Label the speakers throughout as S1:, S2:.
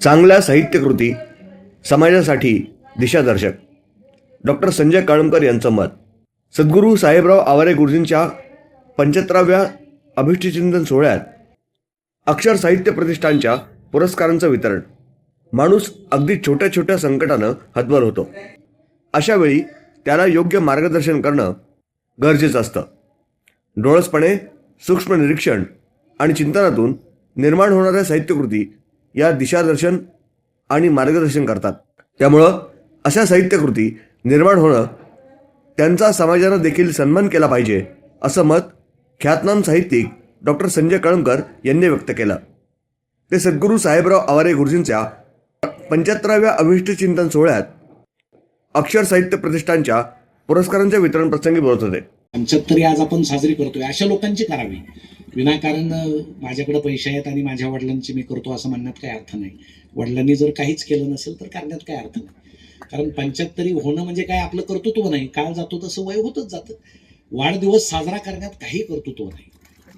S1: चांगल्या साहित्यकृती समाजासाठी दिशादर्शक. डॉक्टर संजय काळमकर यांचं मत. सद्गुरू साहेबराव आवारे गुरुजींच्या पंच्याहत्तराव्या अभिष्टचिंतन सोहळ्यात अक्षर साहित्य प्रतिष्ठानच्या पुरस्कारांचं वितरण. माणूस अगदी छोट्या छोट्या संकटानं हतबल होतो. अशा वेळी त्याला योग्य मार्गदर्शन करणं गरजेचं असतं. डोळसपणे सूक्ष्म निरीक्षण आणि चिंतनातून निर्माण होणाऱ्या साहित्यकृती या दिशादर्शन आणि मार्गदर्शन करतात. त्यामुळं अशा साहित्यकृती निर्माण होणं त्यांचा समाजानं देखील सन्मान केला पाहिजे असं मत ख्यातनाम साहित्यिक डॉक्टर संजय कळमकर यांनी व्यक्त केलं. ते सद्गुरू साहेबराव आवारे गुरुजींच्या पंच्याहत्तराव्या अभिष्ट चिंतन सोहळ्यात अक्षर साहित्य प्रतिष्ठानच्या पुरस्कारांच्या वितरण प्रसंगी बोलत होते.
S2: पंच्याहत्तरी आज आपण साजरी करतोय. अशा लोकांची करावी. विनाकारण माझ्याकडे पैसे आहेत आणि माझ्या वडिलांची मी करतो असं म्हणण्यात काही अर्थ नाही. वडिलांनी जर काहीच केलं नसेल तर करण्यात काही अर्थ नाही. कारण पंच्याहत्तरी होणं म्हणजे काय? आपलं कर्तृत्व नाही. काळ जातो तसं वय होतच जातं. वाढदिवस साजरा करण्यात काही कर्तृत्व नाही.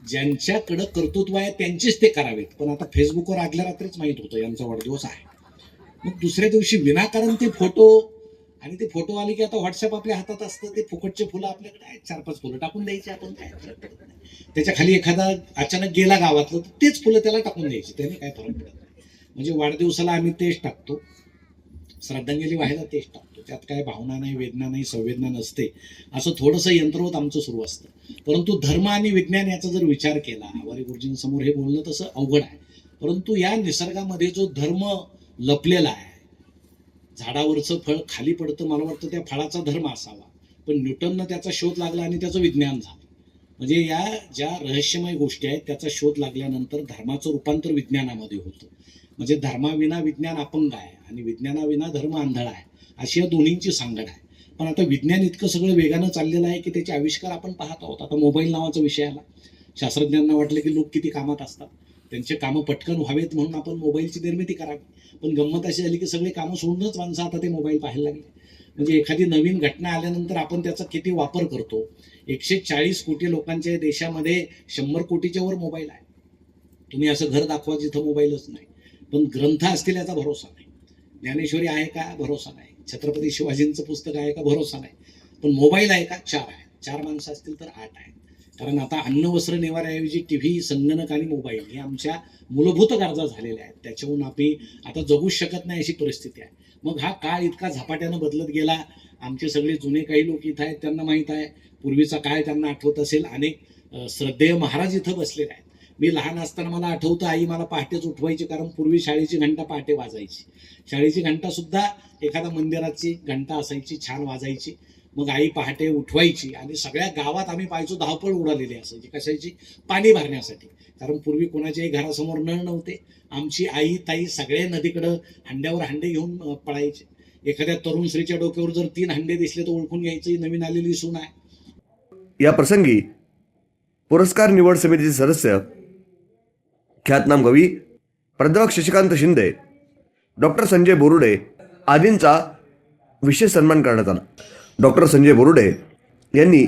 S2: ज्यांच्याकडं कर्तृत्व आहे त्यांचेच ते करावेत. पण आता फेसबुकवर आदल्या रात्रीच माहीत होतं यांचा वाढदिवस आहे. मग दुसऱ्या दिवशी विनाकारण ते फोटो आणि ते फोटो आले की आता व्हॉट्सअप आपल्या हातात असतं ते फुकटचे फुलं आपल्याकडे आहेत. चार पाच फुलं टाकून द्यायचे आपण. काय त्याच्याखाली एखादा अचानक गेला गावातलं तर तेच फुलं त्याला टाकून द्यायची. त्याने काय फरक पडत नाही. म्हणजे वाढदिवसाला आम्ही तेच टाकतो. श्रद्धांजली व्हायला तेच टाकतो. त्यात काय भावना नाही वेदना नाही संवेदना नसते. असं थोडंसं यंत्रवत आमचं सुरू असतं. परंतु धर्म आणि विज्ञान याचा जर विचार केला आवारी गुरुजींसमोर हे बोलणं तसं अवघड आहे. परंतु या निसर्गामध्ये जो धर्म लपलेला आहे झाडावरचं फळ खाली पडतं मला वाटतं त्या फळाचा धर्म असावा. पण न्यूटननं त्याचा शोध लागला आणि त्याचं विज्ञान झालं. म्हणजे या ज्या रहस्यमय गोष्टी आहेत त्याचा शोध लागल्यानंतर धर्माचं रूपांतर विज्ञानामध्ये होतं. म्हणजे धर्माविना विज्ञान अपंग आहे आणि विज्ञानाविना धर्म आंधळा आहे अशी या दोन्हींची सांगड आहे. पण आता विज्ञान इतकं सगळं वेगानं चाललेलं आहे की त्याचे आविष्कार आपण पाहत आहोत. आता मोबाईल नावाचा विषय आला. शास्त्रज्ञांना वाटलं की लोक किती कामात असतात. त्यांचे कामं पटकन व्हावेत म्हणून आपण मोबाईलची निर्मिती करावी. पण गंमत अशी झाली की सगळे कामं सोडूनच माणसं आता ते मोबाईल पाहायला लागले. म्हणजे एखादी नवीन घटना आल्यानंतर आपण त्याचा किती वापर करतो? एकशे चाळीस कोटी लोकांच्या देशामध्ये शंभर कोटीच्या वर मोबाईल आहे. तुम्ही असं घर दाखवा जिथं मोबाईलच नाही. पण ग्रंथ असतील याचा भरोसा नाही. ज्ञानेश्वरी आहे का? भरोसा नाही. छत्रपती शिवाजींचं पुस्तक आहे का? भरोसा नाही. पण मोबाईल आहे का? चार आहे. चार माणसं असतील तर आठ आहे. कारण आता अन्न वस्त्र निवाऱ्याऐवजी टी व्ही संगणक आणि मोबाईल हे आमच्या मूलभूत गरजा झालेल्या आहेत. त्याच्याहून आम्ही आता जगूच शकत नाही अशी परिस्थिती आहे. मग हा काळ इतका झपाट्यानं बदलत गेला. आमचे सगळे जुने काही लोक इथं आहेत त्यांना माहीत आहे. पूर्वीचा काळ त्यांना आठवत असेल. अनेक श्रद्धेय महाराज इथं बसलेले आहेत. मी लहान असताना मला आठवतं आई मला पहाटेच उठवायची कारण पूर्वी शाळेची घंटा पहाटे वाजायची. शाळेची घंटा सुद्धा एखाद्या मंदिराची घंटा असायची छान वाजायची. मग आई पहाटे उठवायची आणि सगळ्या गावात आम्ही पाहायचो धावपळ उडालेली असायची कशाची? पाणी भरण्यासाठी. कारण पूर्वी कोणाच्याही घरासमोर नळ नव्हते. आमची आई ताई सगळे नदीकडं हंड्यावर हंडे घेऊन पळायचे. एखाद्या तरुण स्त्रीच्या डोक्यावर जर तीन हंडे दिसले तर ओळखून घ्यायची नवीन आलेली सून आहे.
S1: या प्रसंगी पुरस्कार निवड समितीचे सदस्य ख्यातनाम कवी प्राध्यापक शशिकांत शिंदे डॉक्टर संजय बोरुडे आदींचा विशेष सन्मान करण्यात आला. डॉक्टर संजय बोरुडे यांनी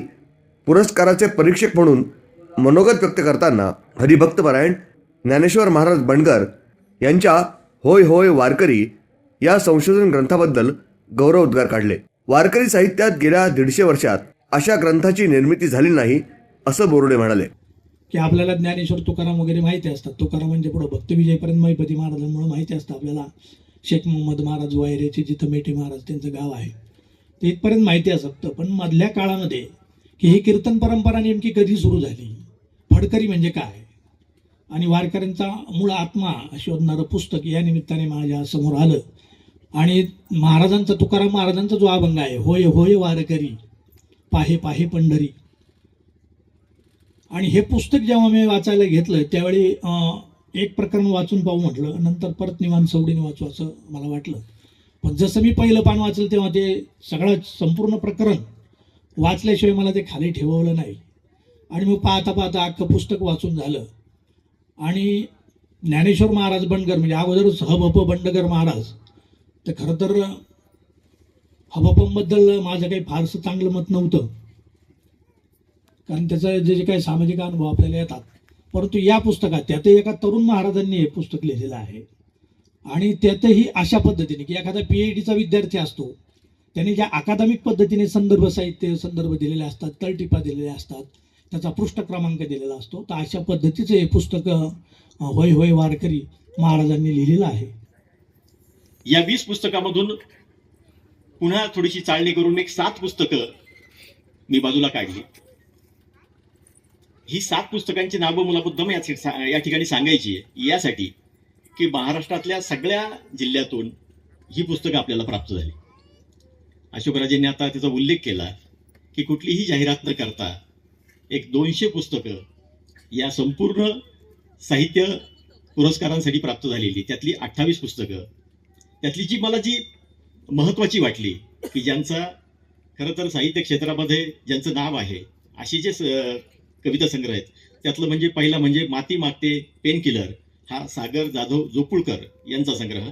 S1: पुरस्काराचे परीक्षक म्हणून मनोगत व्यक्त करताना हरिभक्तपरायण ज्ञानेश्वर महाराज बंडकर यांच्या होय होय वारकरी या संशोधन ग्रंथाबद्दल गौरव उद्गार काढले. वारकरी साहित्यात गेल्या दीडशे वर्षात अशा ग्रंथाची निर्मिती झाली नाही असं बोरुडे म्हणाले.
S3: की आपल्याला ज्ञानेश्वर तुकाराम वगैरे माहिती असतात. तुकाराम म्हणजे पुढं भक्तविजयपर्यंत महिपती महाराजांमुळे माहिती असतं आपल्याला. शेख मोहम्मद महाराज वायरेचे जिथं मेटे महाराज त्यांचं गाव आहे. ते इथपर्यंत माहिती असतं पण मधल्या काळामध्ये की ही कीर्तन परंपरा नेमकी कधी सुरू झाली? फडकरी म्हणजे काय? आणि वारकऱ्यांचा मूळ आत्मा शोधणारं पुस्तक या निमित्ताने माझ्यासमोर आलं. आणि महाराजांचा तुकाराम महाराजांचा जो अभंग आहे होय होय वारकरी पाहे पाहे पंढरी. आणि हे पुस्तक जेव्हा मी वाचायला घेतलं त्यावेळी एक प्रकरण वाचून पाहू म्हटलं नंतर परत निवांत सवडीने वाचू असं मला वाटलं. पण जसं मी पहिलं पान वाचलं तेव्हा ते सगळं संपूर्ण प्रकरण वाचल्याशिवाय मला ते खाली ठेवलं नाही. आणि मग पाहता पाहता अख्खं पुस्तक वाचून झालं. आणि ज्ञानेश्वर महाराज बंडगर म्हणजे अगोदरच हबप बंडगर महाराज तर खरं तर हबपंबद्दल माझं काही फारसं चांगलं मत नव्हतं. कारण त्याचं जे जे काही सामाजिक अनुभव आपल्याला येतात. परंतु या पुस्तकात त्यातही एका तरुण महाराजांनी हे पुस्तक लिहिलेलं आहे. आणि त्यातही अशा पद्धतीने की एखादा पीएचडीचा विद्यार्थी असतो त्याने ज्या अकादमिक पद्धतीने संदर्भ साहित्य संदर्भ दिलेले असतात तळटिपा दिलेल्या असतात त्याचा पृष्ठ क्रमांक दिलेला असतो तर अशा पद्धतीचं हे पुस्तक होय होय वारकरी महाराजांनी लिहिलेलं आहे.
S4: या वीस पुस्तकामधून पुन्हा थोडीशी चालणी करून एक सात पुस्तकं मी बाजूला काढली. ही सात पुस्तकांची नावं मला मुद्दाम या या ठिकाणी सांगायची आहे. यासाठी की महाराष्ट्रातल्या सगळ्या जिल्ह्यातून ही पुस्तकं आपल्याला प्राप्त झाली. अशोकराजेंनी आता त्याचा उल्लेख केला की कुठलीही जाहिरात न करता एक दोनशे पुस्तकं या संपूर्ण साहित्य पुरस्कारांसाठी प्राप्त झालेली. त्यातली अठ्ठावीस पुस्तकं. त्यातली जी मला जी महत्त्वाची वाटली की ज्यांचा खरं तर साहित्य क्षेत्रामध्ये ज्यांचं नाव आहे अशी जे स- कविता संग्रह आहेत त्यातलं म्हणजे पहिला म्हणजे माती मागते पेन किलर. हा सागर जाधव जोपुळकर यांचा संग्रह.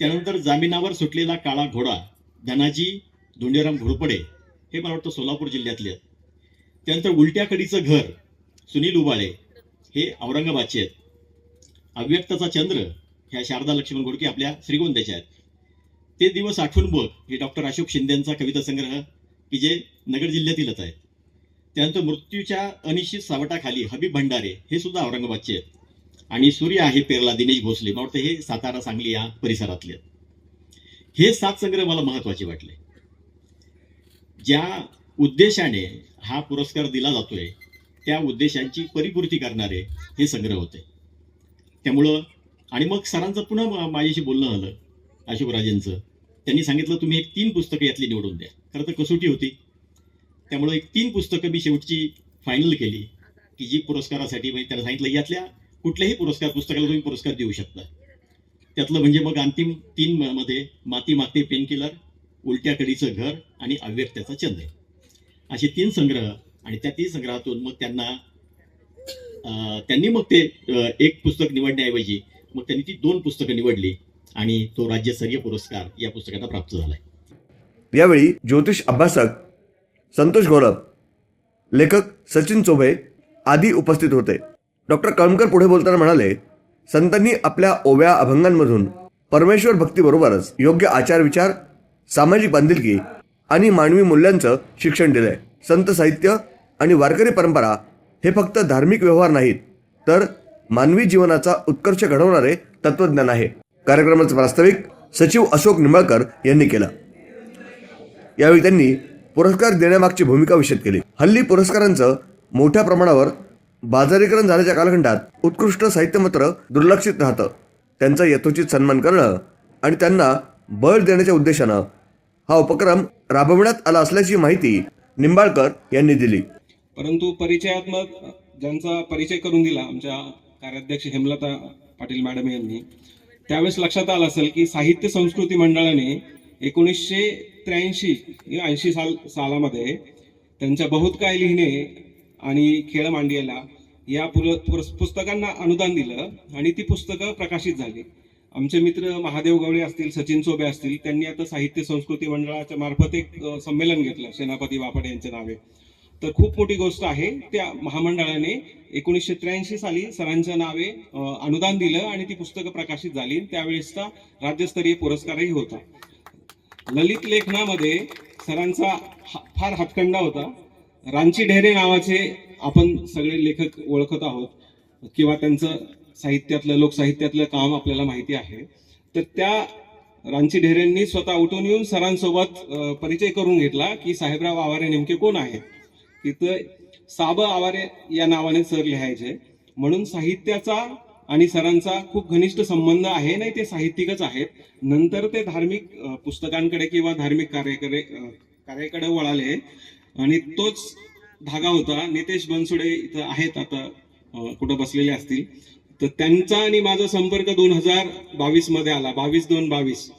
S4: त्यानंतर जामिनावर सुटलेला काळा घोडा धनाजी धोंडेराम घोरपडे हे मला वाटतं सोलापूर जिल्ह्यातले आहेत. त्यानंतर उलट्या कडीचं घर सुनील उबाळे हे औरंगाबादचे आहेत. अव्यक्ताचा चंद्र ह्या शारदा लक्ष्मण घोडके आपल्या श्रीगोंद्याच्या आहेत. ते दिवस आठवून बघ हे डॉक्टर अशोक शिंदेचा कविता संग्रह की जे नगर जिल्ह्यातीलच आहेत. त्यानंतर मृत्यूच्या अनिश्चित सावटाखाली हबीब भंडारे हे सुद्धा औरंगाबादचे आहेत. आणि सूर्य आहे पेरला दिनेश भोसले. मला वाटतं हे सातारा सांगली या परिसरातले हे सात संग्रह मला महत्त्वाचे वाटले. ज्या उद्देशाने हा पुरस्कार दिला जातोय त्या उद्देशांची परिपूर्ती करणारे हे संग्रह होते. त्यामुळं आणि मग सरांचं पुन्हा माझ्याशी बोलणं झालं अशोकराजेंचं त्यांनी सांगितलं तुम्ही एक तीन पुस्तकं यातली निवडून द्या. खरं तर कसोटी होती. त्यामुळं एक तीन पुस्तकं मी शेवटची फायनल केली की जी पुरस्कारासाठी म्हणजे त्यांना सांगितलं यातल्या कुठलेही पुरस्कार पुस्तकाला तुम्ही पुरस्कार देऊ शकता. त्यातलं म्हणजे मग अंतिम तीन मध्ये माती मागते पेनकिलर उलट्या कडीचं घर आणि अव्यक्ताचा चंद्र असे तीन संग्रह आणि त्या तीन संग्रहातून मग त्यांना त्यांनी मग ते एक पुस्तक निवडण्याऐवजी मग त्यांनी ती दोन पुस्तकं निवडली आणि तो राज्यस्तरीय पुरस्कार या पुस्तकाला प्राप्त झाला.
S1: यावेळी ज्योतिष अभ्यासक संतोष गौरव लेखक सचिन चोभे आदी उपस्थित होते. डॉक्टर कळमकर पुढे बोलताना म्हणाले संतांनी आपल्या ओव्या अभंगांमधून परमेश्वर भक्तीबरोबरच योग्य आचार विचार सामाजिक बांधिलकी आणि मानवी मूल्यांचं शिक्षण दिलंय. संत साहित्य आणि वारकरी परंपरा हे फक्त धार्मिक व्यवहार नाहीत तर मानवी जीवनाचा उत्कर्ष घडवणारे तत्वज्ञान आहे. कार्यक्रमाचं प्रास्ताविक सचिव अशोक निंबाळकर यांनी केलं. यावेळी त्यांनी पुरस्कार देण्यामागची भूमिका विशद केली. हल्ली पुरस्कारांचं मोठ्या प्रमाणावर बाजारीकरण झाल्याच्या कालखंडात उत्कृष्ट साहित्य मात्र दुर्लक्षित राहतं. त्यांचा यथोचित सन्मान करणं आणि त्यांना बळ देण्याच्या उद्देशानं हा उपक्रम राबविण्यात आला असल्याची माहिती निंबाळकर यांनी दिली.
S5: परंतु परिचयात्मक ज्यांचा परिचय करून दिला आमच्या कार्याध्यक्ष हेमलता पाटील मॅडम यांनी त्यावेळेस लक्षात आलं असेल की साहित्य संस्कृती मंडळाने एकोणीसशे त्र्याऐंशी ऐंशी साल सालामध्ये त्यांच्या बहुत काय लिहिणे आणि खेळ मांडियाला या पुल पुस्तकांना अनुदान दिलं आणि ती पुस्तकं प्रकाशित झाली. आमचे मित्र महादेव गवळे असतील सचिन चोबे असतील त्यांनी आता साहित्य संस्कृती मंडळाच्या मार्फत एक संमेलन घेतलं सेनापती बापट यांच्या नावे. तर खूप मोठी गोष्ट आहे त्या महामंडळाने एकोणीसशे त्र्याऐंशी साली सरांच्या नावे अनुदान दिलं आणि ती पुस्तकं प्रकाशित झाली. त्यावेळेसचा राज्यस्तरीय पुरस्कारही होता. ललित लेखनामध्ये सरांचा फार हातखंडा होता. रांची ढेरे नावाचे आपण सगळे लेखक ओळखत आहोत किंवा त्यांचं साहित्यातलं लोकसाहित्यातलं काम आपल्याला माहिती आहे. तर त्या रांची ढेरेंनी स्वतः उठून येऊन सरांसोबत परिचय करून घेतला की साहेबराव आवारे नेमके कोण आहेत? तिथं साब आवारे या नावाने सर लिहायचे. म्हणून साहित्याचा आणि सरांचा खूप घनिष्ठ संबंध आहे नाही ते साहित्यिकच आहेत. नंतर ते धार्मिक पुस्तकांकडे किंवा धार्मिक कार्याकडे कार्याकडे वळाले. आणि तोच धागा होता. नितेश बनसुडे इथं आहेत आता कुठं बसलेले असतील. तर त्यांचा आणि माझा संपर्क दोन हजार बावीसमध्ये आला. बावीस दोन बावीस.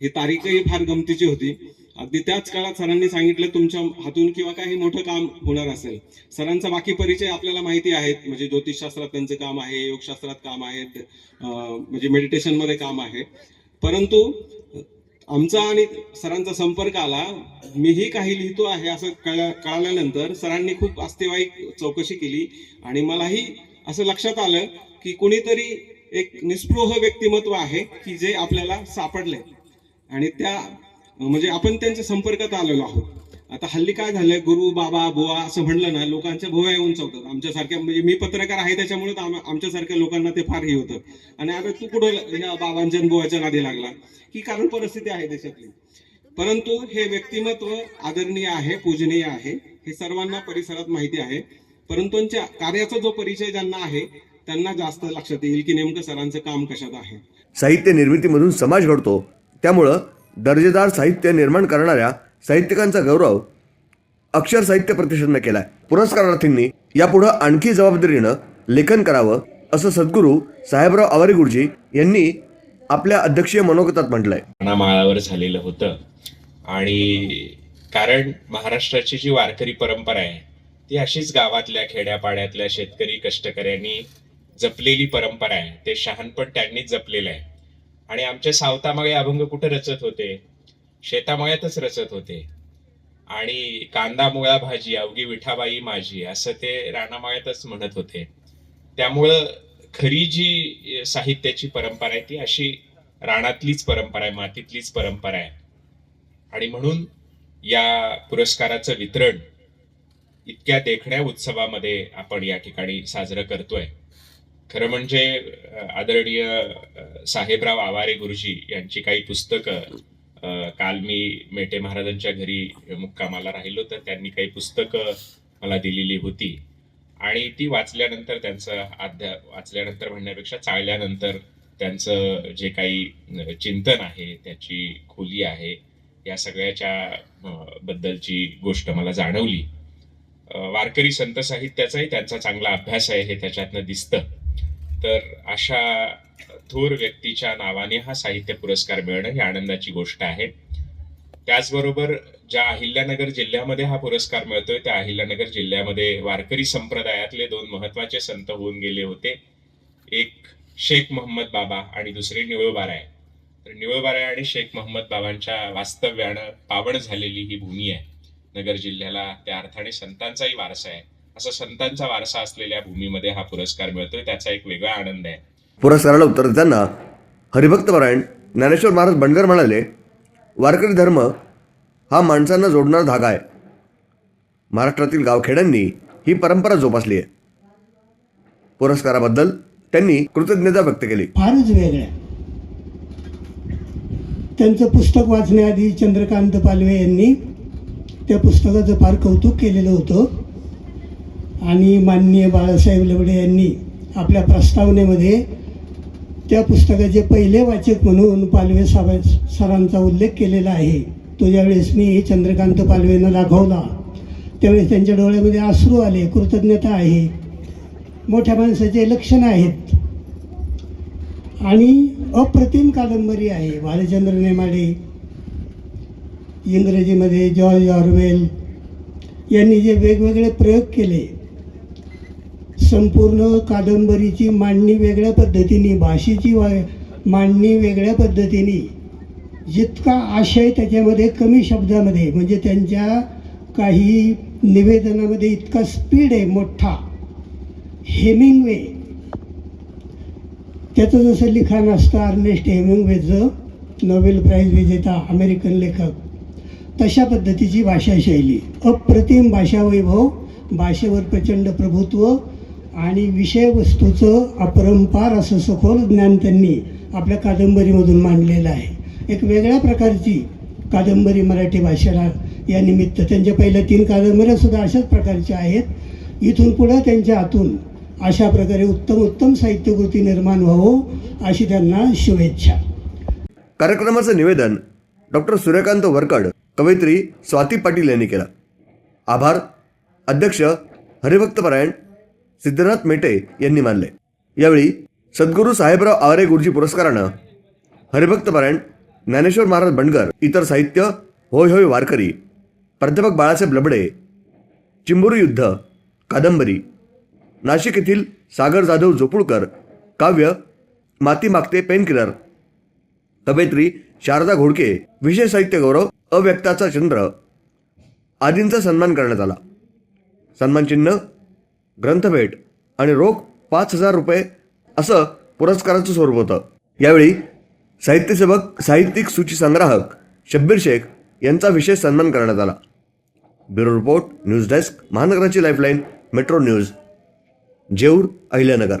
S5: ही तारीखही फार गमतीची होती. अगदी त्याच काळात सरांनी सांगितलं तुमच्या हातून किंवा काही मोठं काम होणार असेल. सरांचा बाकी परिचय आपल्याला माहिती आहेत. म्हणजे ज्योतिषशास्त्रात त्यांचं काम आहे योगशास्त्रात काम आहेत म्हणजे मेडिटेशनमध्ये काम आहे. परंतु आमचा आणि सरांचा संपर्क आला. मीही काही लिहितो आहे असं कळल्या कळाल्यानंतर सरांनी खूप अस्तेवाईक चौकशी केली आणि मलाही असं लक्षात आलं की कोणीतरी एक निस्पृह व्यक्तिमत्व आहे की जे आपल्याला सापडले आणि त्या म्हणजे आपण त्यांच्या संपर्कात आलेलो आहोत. आता हल्ली काय झालंय? गुरु बाबा बुवा असं म्हणलं ना लोकांच्या भुवया उंचवतात आमच्यासारख्या म्हणजे मी पत्रकार आहे त्याच्यामुळे आमच्यासारख्या लोकांना ते फार हे होतं आणि आता तू कुठं ह्या बाबांच्या बुवाच्या नादी लागला. की कारण परिस्थिती आहे देशातली. परंतु हे व्यक्तिमत्व आदरणीय आहे पूजनीय आहे हे सर्वांना परिसरात माहिती आहे. परंतु कार्याचा जो परिचय ज्यांना आहे त्यांना जास्त लक्षात येईल की नेमकं सरांचं काम कशात आहे.
S1: साहित्य निर्मितीमधून समाज घडतो. त्यामुळं दर्जेदार साहित्य निर्माण करणाऱ्या साहित्यिकांचा गौरव अक्षर साहित्य प्रतिष्ठाननं आहे पुरस्कारार्थींनी यापुढं आणखी जबाबदारीनं लेखन करावं असं सद्गुरू साहेबराव आवारे गुरुजी यांनी आपल्या अध्यक्षीय मनोगतात म्हटलंय.
S6: माळावर झालेलं होतं. आणि कारण महाराष्ट्राची जी वारकरी परंपरा आहे ती अशीच गावातल्या खेड्यापाड्यातल्या शेतकरी कष्टकऱ्यांनी जपलेली परंपरा आहे. ते शहाणपण त्यांनीच जपलेलं आहे. आणि आमच्या सावतामागे अभंग कुठे रचत होते? शेतामळ्यातच रचत होते. आणि कांदा मुळा भाजी अवघी विठाबाई माझी असं ते रानामळ्यातच म्हणत होते. त्यामुळं खरी जी साहित्याची परंपरा आहे ती अशी रानातलीच परंपरा आहे मातीतलीच परंपरा आहे. आणि म्हणून या पुरस्काराचं वितरण इतक्या देखण्या उत्सवामध्ये आपण या ठिकाणी साजरं करतोय. खरं म्हणजे आदरणीय साहेबराव आवारे गुरुजी यांची काही पुस्तकं काल मी मेटे महाराजांच्या घरी मुक्कामाला राहिलो तर त्यांनी काही पुस्तकं मला दिलेली होती. आणि ती वाचल्यानंतर त्यांचं अध्या वाचल्यानंतर म्हणण्यापेक्षा चाळल्यानंतर त्यांचं जे काही चिंतन आहे त्याची खोली आहे या सगळ्याच्या बद्दलची गोष्ट मला जाणवली. वारकरी संत साहित्याचाही त्यांचा चांगला अभ्यास आहे हे त्याच्यातनं दिसतं. तर अशा थोर व्यक्तीच्या नावाने हा साहित्य पुरस्कार मिळणं ही आनंदाची गोष्ट आहे. त्याचबरोबर ज्या अहिल्यानगर जिल्ह्यामध्ये हा पुरस्कार मिळतोय त्या अहिल्यानगर जिल्ह्यामध्ये वारकरी संप्रदायातले दोन महत्त्वाचे संत होऊन गेले होते. एक शेख मोहम्मद बाबा आणि दुसरे निवळबाराय तर निवळबाराय आणि शेख मोहम्मद बाबांच्या वास्तव्यानं पावण झालेली ही भूमी आहे. नगर जिल्ह्याला त्या अर्थाने संतांचाही वारसा आहे. असा संतांचा वारसा असलेल्या भूमीमध्ये हा पुरस्कार मिळतोय त्याचा एक वेगळा आनंद आहे.
S1: पुरस्काराला उत्तर देताना हरिभक्तपरायण ज्ञानेश्वर महाराज बंडगर म्हणाले वारकरी धर्म हा माणसांना जोडणारा धागा आहे. महाराष्ट्रातील गावखेड्यांनी ही परंपरा जोपासली आहे. पुरस्काराबद्दल त्यांनी कृतज्ञता व्यक्त केली.
S7: फारच वेगळ्या त्यांचं पुस्तक वाचण्याआधी चंद्रकांत पालवे यांनी त्या पुस्तकाचं फार कौतुक केलेलं होतं. आणि माननीय बाळासाहेब लवडे यांनी आपल्या प्रस्तावनेमध्ये त्या पुस्तकाचे पहिले वाचक म्हणून पालवे साहेब सरांचा उल्लेख केलेला आहे तो ज्यावेळेस मी चंद्रकांत पालवेनं दाखवला त्यावेळेस त्यांच्या डोळ्यामध्ये अश्रू आले कृतज्ञता आहे. मोठ्या माणसाचे लक्षणं आहेत. आणि अप्रतिम कादंबरी आहे. भालचंद्र नेमाडे इंग्रजीमध्ये जॉर्ज ऑर्वेल यांनी जे वेगवेगळे प्रयोग केले संपूर्ण कादंबरीची मांडणी वेगळ्या पद्धतीने भाषेची वा मांडणी वेगळ्या पद्धतीने. जितका आशय त्याच्यामध्ये कमी शब्दामध्ये म्हणजे त्यांच्या काही निवेदनामध्ये इतका स्पीड आहे मोठा. हेमिंगवे त्याचं जसं लिखाण असतं अर्नेस्ट हेमिंगवेचं नोबेल प्राईज विजेता अमेरिकन लेखक तशा पद्धतीची भाषाशैली. अप्रतिम भाषा वैभव भाषेवर प्रचंड प्रभुत्व आणि विषयवस्तूचं अपरंपार असं सखोल ज्ञान त्यांनी आपल्या कादंबरीमधून मांडलेलं आहे. एक वेगळ्या प्रकारची कादंबरी मराठी भाषेला या निमित्त त्यांच्या पहिल्या तीन कादंबऱ्या सुद्धा अशाच प्रकारच्या आहेत. इथून पुढं त्यांच्या हातून अशा प्रकारे उत्तम उत्तम साहित्यकृती निर्माण व्हावं अशी त्यांना शुभेच्छा.
S1: कार्यक्रमाचं निवेदन डॉक्टर सूर्यकांत वरकड कवयित्री स्वाती पाटील यांनी केलं. आभार. अध्यक्ष हरिभक्तपरायण सिद्धनाथ मेटे यांनी मानले. यावेळी सद्गुरू साहेबराव आवारे गुरुजी पुरस्कारानं हरिभक्तपरायण ज्ञानेश्वर महाराज बंडगर इतर साहित्य होय होय वारकरी प्राध्यापक बाळासाहेब लबडे चिंबुरी युद्ध कादंबरी नाशिक येथील सागर जाधव जोपुळकर काव्य माती मागते पेनकिलर कवयित्री शारदा घोडके विशेष साहित्य गौरव अव्यक्ताचा चंद्र आदींचा सन्मान करण्यात आला. सन्मानचिन्ह ग्रंथभेट आणि रोख पाच हजार रुपये असं पुरस्काराचं स्वरूप होतं. यावेळी साहित्यसेवक साहित्यिक सूची संग्राहक शब्बीर शेख यांचा विशेष सन्मान करण्यात आला. Bureau report news desk महानगराची lifeline metro news Jeur Ahilyanagar.